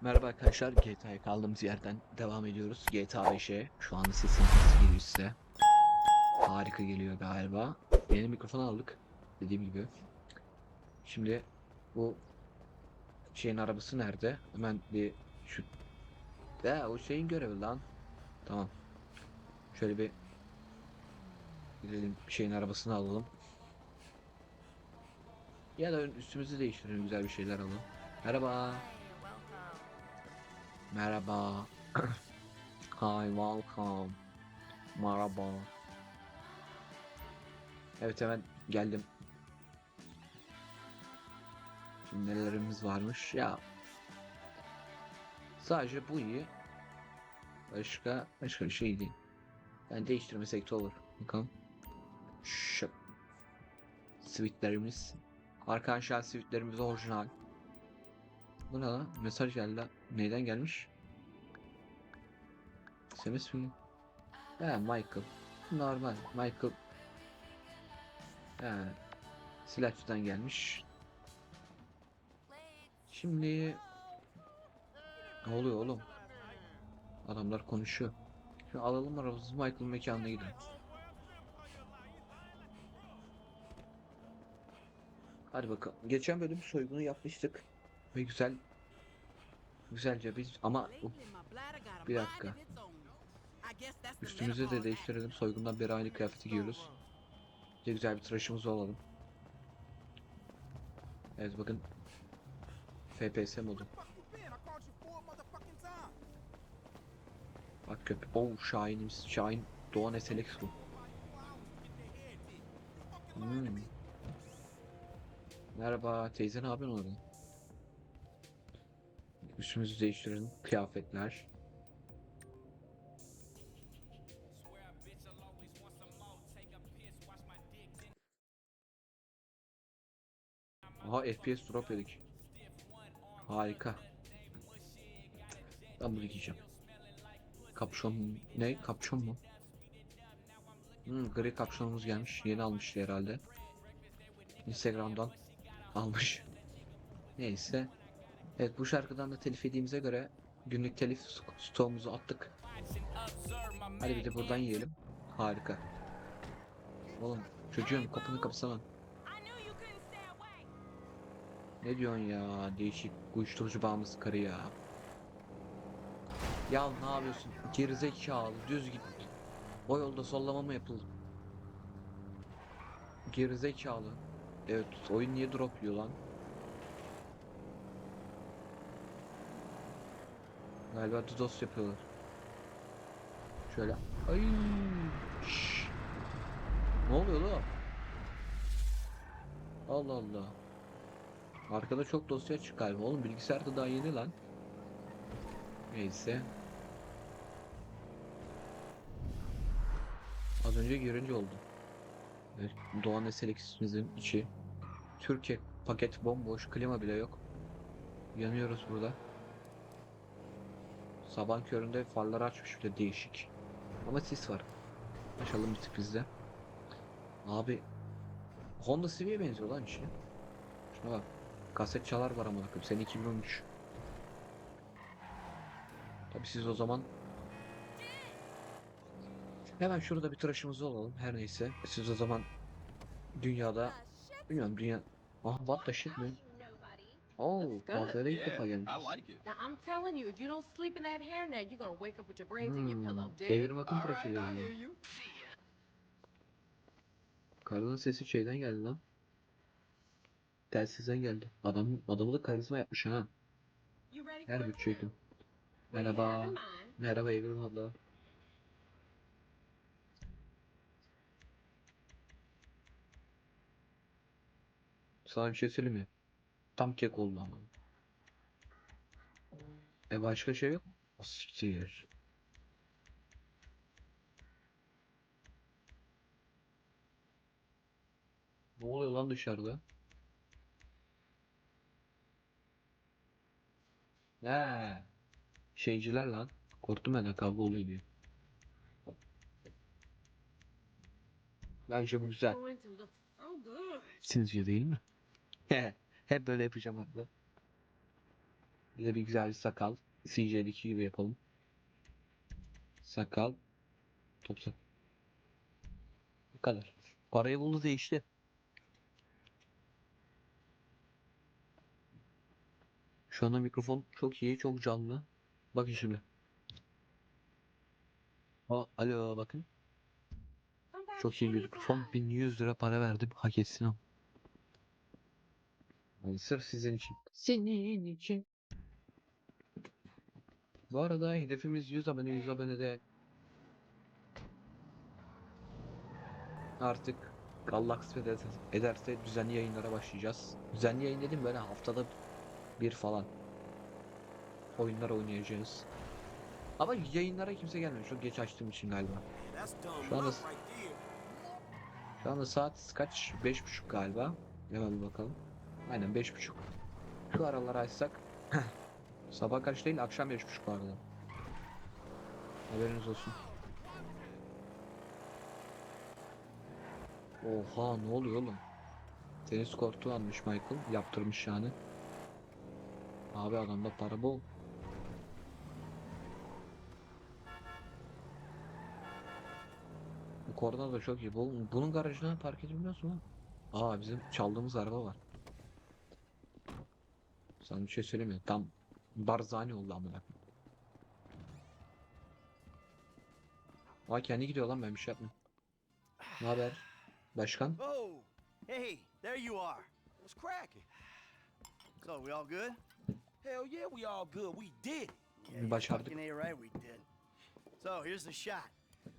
Merhaba arkadaşlar, GTA'ya kaldığımız yerden devam ediyoruz. GTA 5'e. Şu anda sesim nasıl geliyor size? Harika geliyor galiba. Yeni mikrofon aldık. Dediğim gibi. Şimdi bu şeyin arabası nerede? Hemen bir şu... De o şeyin görevi lan. Tamam. Şöyle bir gidelim şeyin arabasını alalım. Ya da üstümüzü değiştirelim güzel bir şeyler alalım. Merhaba. Merhaba. Hi, welcome. Merhaba. Evet hemen geldim. Şimdi nelerimiz varmış ya. Sadece bu iyi. Başka başka bir şey değil. Yani değiştirmesek de olur. Bakalım. Şu. Sweetlerimiz. Arkadaşlar sweetlerimiz. Bu ne lan? Mesaj geldi. Neyden gelmiş? SMS mi? He Michael. Normal. Michael. He. Silahçıdan gelmiş. Şimdi ne oluyor oğlum? Adamlar konuşuyor. Şu alalım arabamızı Michael'ın mekanına gidelim. Hadi bakalım. Geçen bölüm soygunu yapmıştık. Ve güzel güzelce biz ama Bir dakika. üstümüzü de değiştirelim. Soygundan beri aynı kıyafeti giyiyoruz. Bir de güzel bir tıraşımız olalım. Evet bakın. FPS modu. Bak köpek. Oh Şahin'imiz. Şahin Doğan SLX bu. Hmm. Merhaba teyze ne yapıyorsun orada? Üstümüzü değiştirelim. Kıyafetler. Aha FPS drop yedik. Harika. Ben bunu giyeceğim. Kapşon ne? Kapşon mu? Hmm, gri kapşonumuz gelmiş. Yeni almıştı herhalde. Instagram'dan almış. Neyse. Evet bu şarkıdan da telif yediğimize göre günlük telif st- stoğumuzu attık. Hadi bir de buradan yiyelim. Harika. Oğlum çocuğum kapını kapasana. Ne diyorsun ya? Değişik uyuşturucu bağımlısı karı ya. Ya ne yapıyorsun? Gerizekalı düz git. O yolda sollama mı yapıldı? Gerizekalı. Evet oyun niye drop yiyor lan? Galiba DDoS yapıyorlar. Şöyle. Ay. Şşş. Ne oluyor lan? Allah Allah. Arkada çok dosya açık galiba. Oğlum bilgisayar da daha yeni lan. Neyse. Az önce girince oldu. Evet, Doğan SLX'imizin içi. Türkiye paket bomboş. Klima bile yok. Yanıyoruz burada. Sabah köründe farları açmış bir de değişik. Ama sis var. Açalım bir tık bizde. Abi Honda Civic'e benziyor lan içi. Şuna bak. Kaset çalar var ama bakayım. Sene 2013. Tabi siz o zaman Hemen şurada bir tıraşımızı olalım. Her neyse. Siz o zaman dünyada bilmiyorum dünya Ah what the shit man. Oh, kuaföre ilk defa gelmiş. I like it. Now I'm telling you, if you don't sleep in that hairnet, you're gonna wake up with your brains in your pillow, dig? Devrim akım All right, tıraşı I yani. Karının sesi şeyden geldi lan. Telsizden geldi. Adam adamı da karizma yapmış ha. Her bütçeydim. Merhaba. Merhaba Evrim abla. Sana bir şey söyleyeyim mi? Tam kek oldu ama. E başka şey yok mu? Siktir. Ne oluyor lan dışarıda? Ne? Şeyciler lan. Korktum ben de kavga oluyor diye. Bence bu güzel. Sizce değil mi? Hep böyle yapacağım abla. Bize bir güzel bir sakal. CJ'deki gibi yapalım. Sakal. Top sakal. Bu kadar. Parayı buldu değişti. Şu anda mikrofon çok iyi, çok canlı. Bakın şimdi. Aa, alo bakın. Çok iyi mikrofon. fly, 1100 lira para verdim. Hak etsin ama. Yani sırf sizin için. Senin için. Bu arada hedefimiz 100 abone. 100 abonede artık Allah kısmet ederse düzenli yayınlara başlayacağız. Düzenli yayın dedim böyle haftada bir falan. Oyunlar oynayacağız. Ama yayınlara kimse gelmiyor. Çok geç açtığım için galiba. Şu anda şu anda saat kaç? 5.30 galiba. Hemen bir bakalım. Aynen 5.30. Şu araları açsak. Sabah kaç değil akşam 5.30 bu arada. Haberiniz olsun. Oha ne oluyor oğlum? Tenis kortu almış Michael. Yaptırmış yani. Abi adamda para bol. Bu korna da çok iyi. Bu, bunun garajına park edilmiyor mu? Aa bizim çaldığımız araba var. Sana bir şey söyleyeyim mi? Tam Barzani oldu amına. Aa kendi gidiyor lan ben bir şey yapmıyorum. Ne haber? Başkan? Oh, hey, there you are. What's cracking? So, we all good? Hell yeah, we all good. We did. Yeah, Başardık. fucking right, we did. So, here's the shot.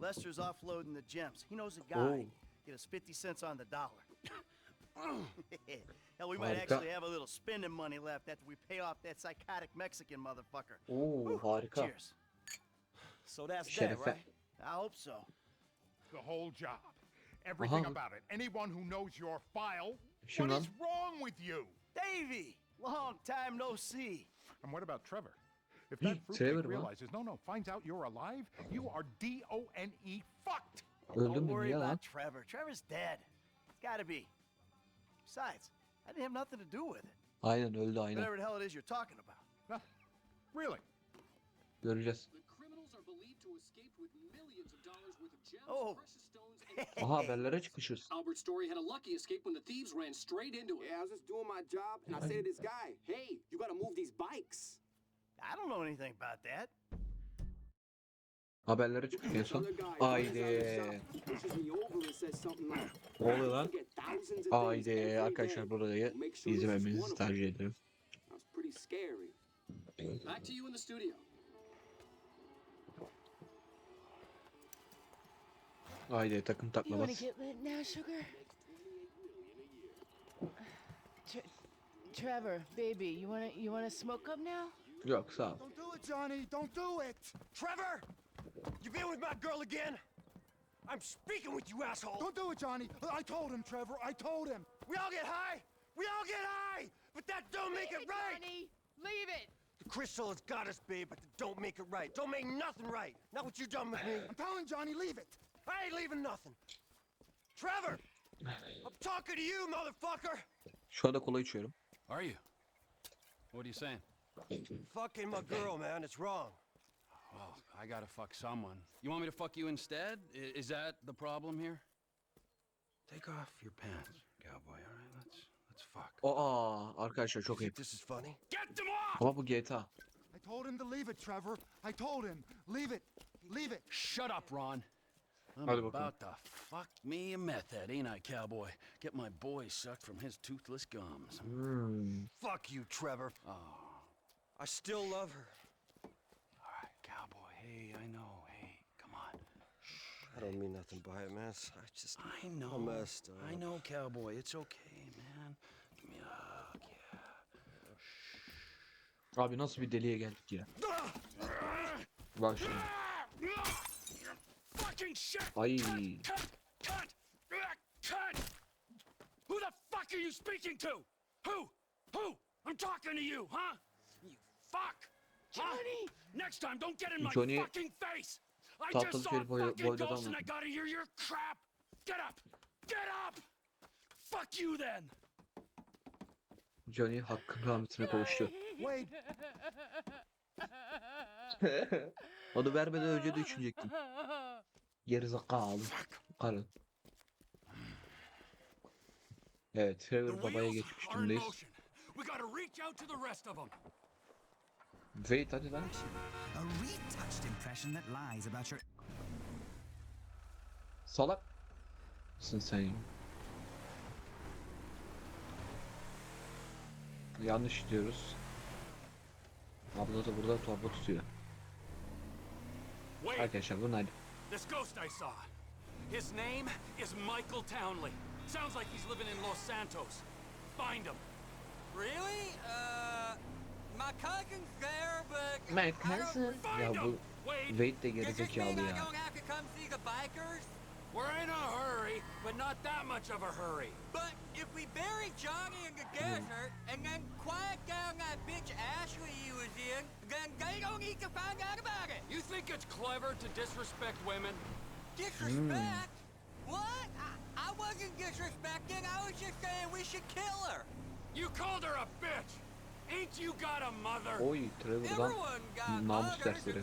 Lester's offloading the gems. He knows a guy. Oh. Get us 50 cents on the dollar. Hell, we might Harika. actually have a little spending money left after we pay off that psychotic Mexican motherfucker. Oo harika. Cheers. So that's that, Şerefe. right? I hope so. The whole job. Everything Aha. about it. Anyone who knows your file. Kim What lan? is wrong with you? Davey! Long time no see. And what about Trevor? If Hey, that Trevor fruitcake mı? realizes, no, no, finds out you're alive, you are D-O-N-E fucked. Öldüm Don't mü worry niye lan? about Trevor. Trevor's dead. It's gotta be. Besides, I didn't have nothing to do with it. Aynen öldü aynen. Whatever the hell it is you're talking about. Huh? Really? Göreceğiz. The criminals are believed to escape with millions of dollars worth of gems, Oh. precious stones, and Aha haberlere çıkmışız. Albert Story had a lucky escape when the thieves ran straight into it. Yeah, I was just doing my job, and I say to this guy, "Hey, you gotta move these bikes." I don't know anything about that. Haberlere çıkmış en son. Haydi. Ne oluyor lan? "You get thousands of Haydi arkadaşlar burayı izlememizi of them." tercih ederim. Back to you in the studio. Haydi takım sugar? Tre- Trevor, baby, you wanna you wanna smoke up now? Yok sağ ol. Don't do it, Johnny. Don't do it. Trevor! You been with my girl again? I'm speaking with you, asshole. Don't do it, Johnny. I told him, Trevor. I told him. We all get high. We all get high. But that don't make it right. Johnny, leave it. The crystal has got us, babe, but it don't make it right. Don't make nothing right. Not what you done with me. I'm telling Johnny, leave it. I ain't leaving nothing. Trevor! I'm talking to you, motherfucker! Şu anda kola içiyorum. Are you? What are you saying? Fucking my girl, man. It's wrong. Well, I gotta fuck someone. You want me to fuck you instead? I- is that the problem here? Take off your pants, cowboy. All right, let's let's fuck. Aa arkadaşlar çok You ayıp. this is funny? Get them off! Ama bu GTA. I told him to leave it, Trevor. I told him. Leave it. Leave it. Shut up, Ron. I'm Hadi bakalım. about to fuck me a meth head, ain't I, cowboy? Get my boy sucked from his toothless gums. Hmm. Fuck you, Trevor. Oh, I still love her. all right, cowboy. Hey, I know. Hey, come on. I don't mean nothing by it, man. I just... I know. messed I know, cowboy. It's okay, man. Give me a hug, yeah. Abi nasıl bir deliye geldik ya. Bak şimdi. Fucking shit! Ay. Cut! Cut! Cut! Cut! Who the fuck are you speaking to? Who? Who? I'm talking to you, huh? You fuck! Huh? Johnny! Next time, don't get in my Johnny, fucking face! I tatlı just saw bir boy- fucking boyda your crap! Get up! Get up! Fuck you then! Johnny hakkın rahmetine kavuştu. Wait, Onu vermeden önce düşünecektim. Gerizekalı. Karın. Evet, Trevor babaya geçmiş durumdayız. We gotta reach out to the rest of them. Wait hadi lan. A retouched impression that lies about your Salak. Mısın sen ya? Yanlış diyoruz. Abla da burada torba tutuyor. Wait, Arkadaşlar bunlar this ghost I saw. His name is Michael Townley. Sounds like he's living in Los Santos. Find him. Really? Uh my cousin's there, but Mert Hansen. Find Ya bu him. Wait, Wade de gerizekalı ya. have to come see the bikers? we're in a hurry, but not that much of a hurry. But if we bury Johnny in the desert and then quiet down that bitch Ashley he was in, then they don't need to find out about it. You think it's clever to disrespect women? Disrespect? What? I, I wasn't disrespecting. I was just saying we should kill her. You called her a bitch. Ain't you got a mother? Oy Trevor'dan namus dersleri.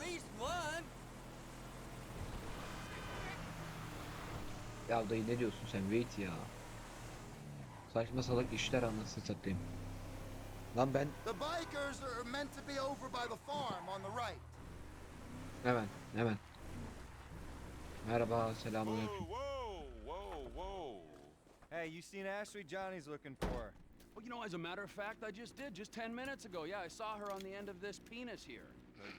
Ya dayı ne diyorsun sen? Wait ya. Saçma salak işler anlasın satayım. Lan ben the bikers are meant to be over by the farm on the right. hemen hemen. Merhaba selamünaleyküm. whoa, whoa, whoa. Hey, you seen Ashley? Johnny's looking for her. Well, you know, as a matter of fact, I just did, just 10 minutes ago. Yeah, I saw her on the end of this penis here.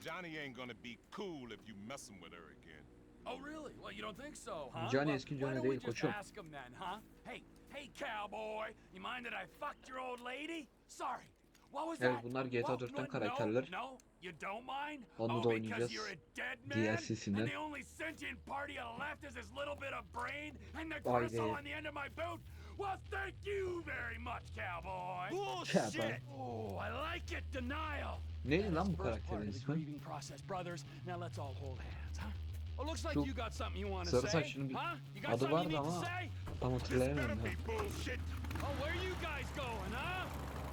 Johnny ain't gonna be cool if you messing with her again. Oh, really? Well, you don't think so, huh? Johnny well, eski why Johnny don't we değil, just koçum. ask him then, huh? Hey, hey, cowboy, you mind that I fucked your old lady? Sorry. What was Evet, that? bunlar GTA What? 4'ten No, karakterler. No, no, you don't mind? Onu oh, oh da because oynayacağız. you're a dead man? DLC'sinden. And the only sentient part of you left is this little bit of brain and the Vay gristle on the end of my boot? Well, thank you very much, cowboy. Bullshit. Oh, I like it, denial. Neydi lan bu First part karakterin of the ismi? grieving process, brothers. Now let's all hold hands, huh? Well, looks like you got something you want to sarı say, saçlının bir huh? You got adı something you vardı need to ama say? tam hatırlayamıyorum ya. bullshit. Oh, where are you guys going, huh?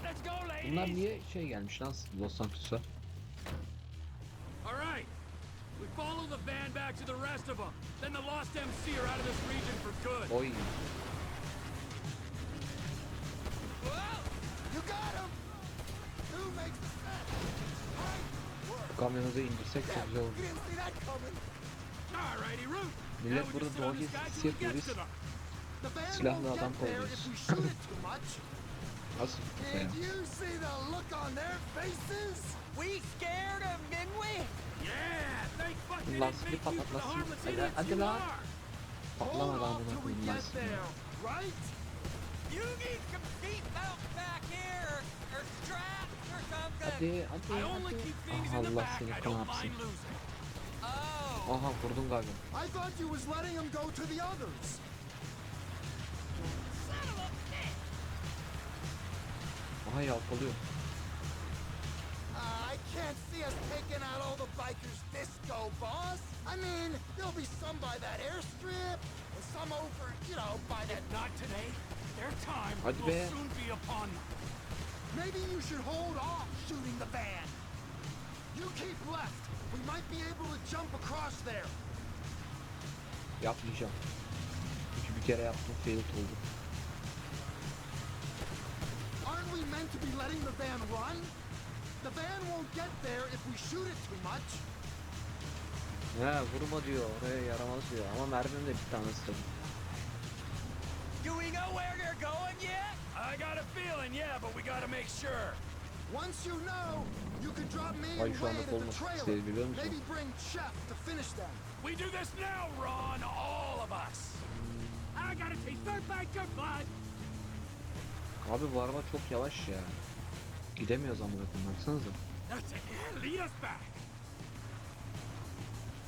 Let's go, ladies. Bunlar niye şey gelmiş lan Los Santos'a? All right. We follow the van back to the rest of them. Then the lost MC are out of this region for good. Oy. Gezisi till he yapıyor gets biz. to them. The van Silahlı adam much. Nasıl ya? Did you see the look on their faces? We scared him, didn't we? Yeah, thank fuck they Lan didn't seni make you for the patlatmasın. harmless Hadi- lan. are. Patlama Hold da You need some seatbelts back here, or straps or something. Hadi hadi I only hadi. keep things in the Allah back seni I kan don't yapsın. mind losing. Oh. Aha vurdun galiba. I thought you was letting him go to the others. Aha yalpalıyor. Uh, I can't see us taking out all the bikers this go, boss. I mean, there'll be some by that airstrip, and some over, you know, by that. Not today. Hadi be. Maybe you should hold off shooting the van. You keep left. We might be able to jump across there. Yapmayacağım. Çünkü bir kere yaptım failed oldu. Aren't we meant to be letting the van run? The van won't get there if we shoot it too much. He vurma diyor oraya yaramaz diyor ama mermim de bir tanesi tabii. Do we know where they're going yet? I got a feeling, yeah, but we gotta make sure. Once you know, you can drop me and şu anda Wade at the trailer. Maybe bring Chef to finish them. We do this now, Ron, all of us. I gotta taste their biker blood. Abi bu araba çok yavaş ya. Gidemiyoruz amına koyayım baksanıza.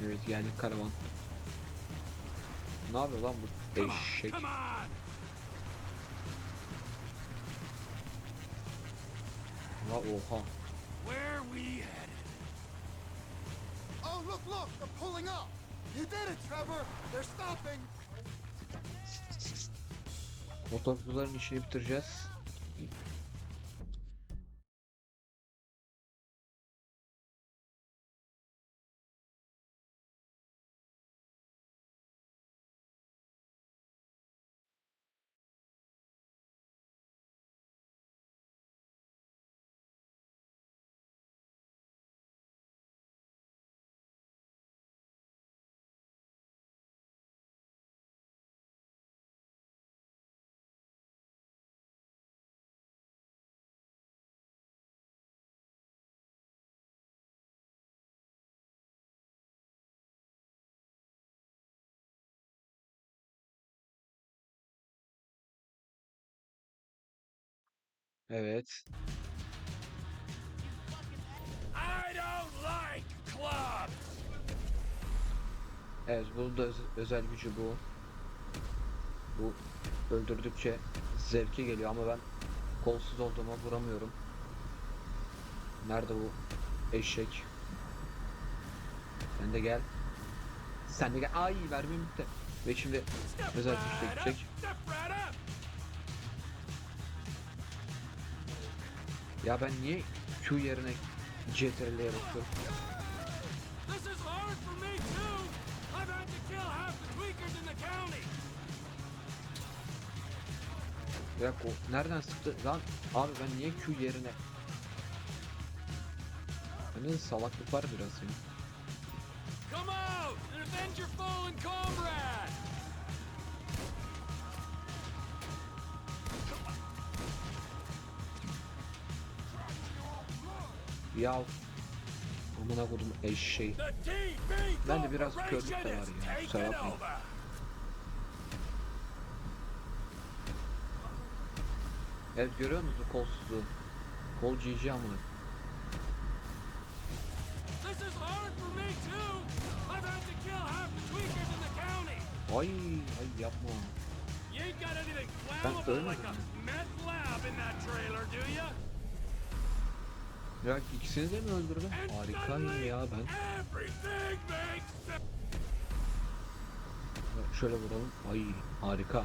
Evet geldik karavan. Ne yapıyor lan bu Come on, eşek? come on. La oha. Where we headed? Oh, look, look, they're pulling up. You did it, Trevor. They're stopping. Motorcuların işini bitireceğiz. Evet. I don't like clubs. Evet bunun da öz- özel gücü bu. Bu öldürdükçe zevke geliyor ama ben kolsuz olduğuma vuramıyorum. Nerede bu eşek? Sen de gel. Sen de gel. Ay mermim bitti. Ve şimdi özel right güçle Ya ben niye Q yerine the county. Ya o nereden sıktı? Lan abi ben niye Q yerine? De salaklık var biraz ya. Come out and avenge your fallen comrade. Ya amına kodum eşeği. Ben de biraz körlük de var ya, kusura taking bakma. over. Evet görüyor musun kolsuzluğu? Kol GG amına. Ay ay yapma. Ben ölmedim like a mi? meth lab in that trailer, do you? Ya ikisini de mi öldürdüm? And Harikayım ya ben. Şöyle vuralım. Ay harika.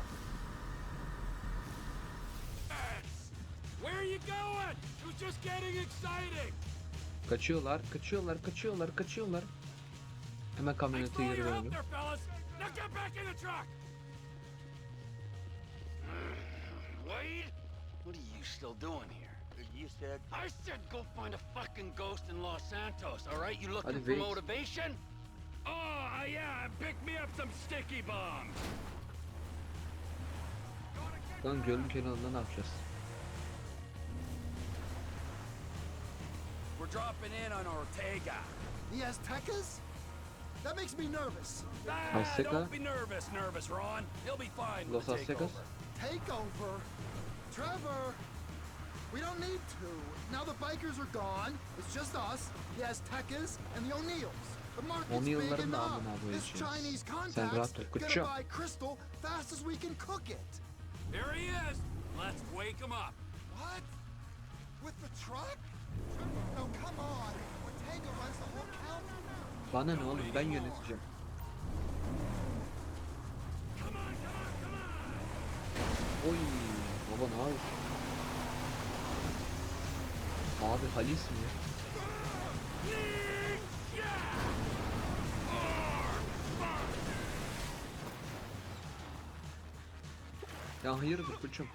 Where are you going? It was just getting exciting. Kaçıyorlar, kaçıyorlar, kaçıyorlar, kaçıyorlar. Hemen kamyonete geri dönelim. Wade, what are you still doing here? You said I said go find a fucking ghost in Los Santos, all right? You looking for motivation? Oh, yeah, and pick me up some sticky bombs. Lan gölün kenarında ne yapacağız? We're dropping in on Ortega. The Aztecas? That makes me nervous. Ah, Azteca? don't be nervous, nervous, Ron. He'll be fine Los with the Aztecas? takeover. Takeover? Trevor! We don't need to. Now the bikers are gone. It's just us, the Aztecas, and the O'Neills. The market's big enough. amına This. Chinese Sen contact's rahat ol, gonna kıçım. buy crystal fast as we can cook it. Here he is. Let's wake him up. What? With the truck? No, come on. Ortega runs the whole county. Bana ne oğlum ben yöneteceğim. Come on, come on, come on. Oy baba ne yapıyorsun? Abi Halis mi? Ya hayırdır koçum?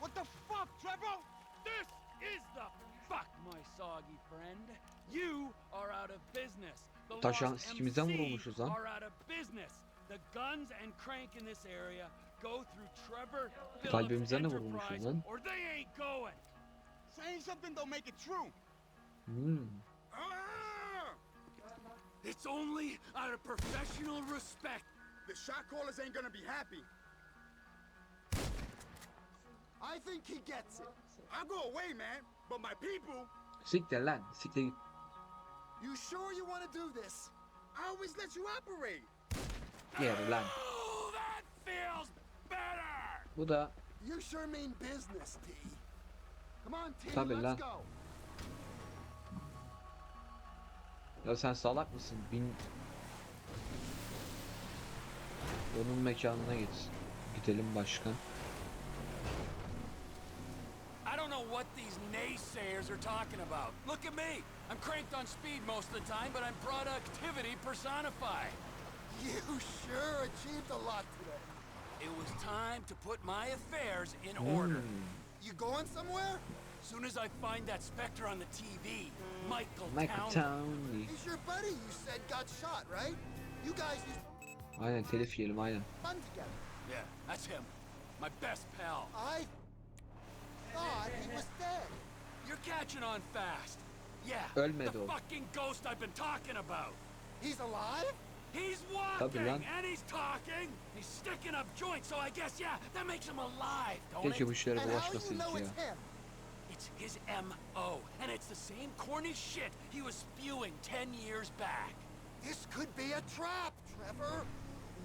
What the fuck, Trevor? This is the fuck, my soggy friend. You are out of business. The Taşan sikimizden vurulmuşuz lan. are out of business. The guns and crank in this area go through Trevor Kalbimize ne vurulmuşuz lan? or they ain't going. Saying something don't make it true. Ah! It's only out of professional respect. The shot callers ain't gonna be happy. I think he gets it. I'll go away, man. But my people, Siktir lan siktir git. you sure you want to do this? I always let you operate. Geri lan. Oh, that feels better. Bu da You sure mean business, T. Come on, T, Tabii let's lan. go. ya sen salak mısın? Bin onun mekanına git. Gidelim başkan. I don't know what these naysayers are talking about. Look at me. I'm cranked on speed most of the time, but I'm productivity personified. You sure achieved a lot today. It was time to put my affairs in order. Hmm. You going somewhere? Soon as I find that Spectre on the TV, Michael, Michael Townley. Townley. He's your buddy you said got shot, right? You guys used to Aynen telif yiyelim aynen. fun together. Yeah, that's him. My best pal. I thought he was dead. You're catching on fast. Yeah, Ölmedi the o. fucking ghost I've been talking about. He's alive? He's Tabii lan. walking and he's talking. He's sticking up joints, so I guess yeah, that makes him alive, don't Keşke it? bu işlere And how you bulaşmasaydık know ya. it's him? It's his M.O. And it's the same corny shit he was spewing ten years back. This could be a trap, Trevor.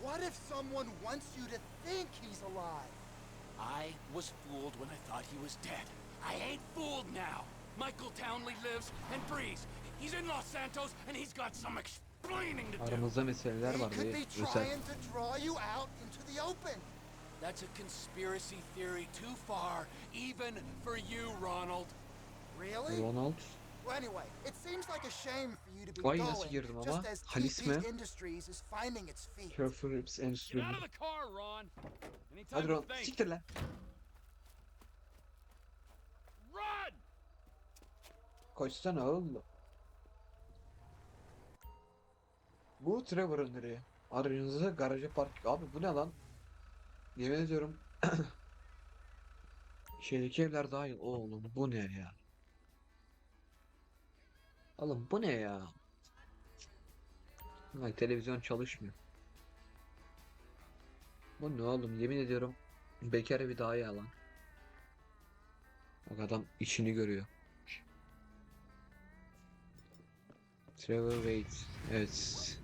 What if someone wants you to think he's alive? I was fooled when I thought he was dead. I ain't fooled now. Michael Townley lives and breathes. He's in Los Santos and he's got some explaining to do. Aramızda meseleler var be özel. trying to draw you out into the open. That's a conspiracy theory too far, even for you, Ronald. Really? Ronald. Well, anyway, it seems like a shame for you to be Vay, going, just as Halis mi? Industries is finding its feet. Carrefour Rips Get Endüstri. out of the car, Ron. Anytime Hadi Ron. Siktir lan. Run! Koşsana oğlum. Bu Trevor'ın nereye? Aracınızı garaja park... Abi bu ne lan? Yemin ediyorum. Şeydeki evler daha iyi. Oğlum bu ne ya? Oğlum bu ne ya? Ay, televizyon çalışmıyor. Bu ne oğlum? Yemin ediyorum. Bekar evi daha iyi lan. Bak adam içini görüyor. Trevor Wade. Evet.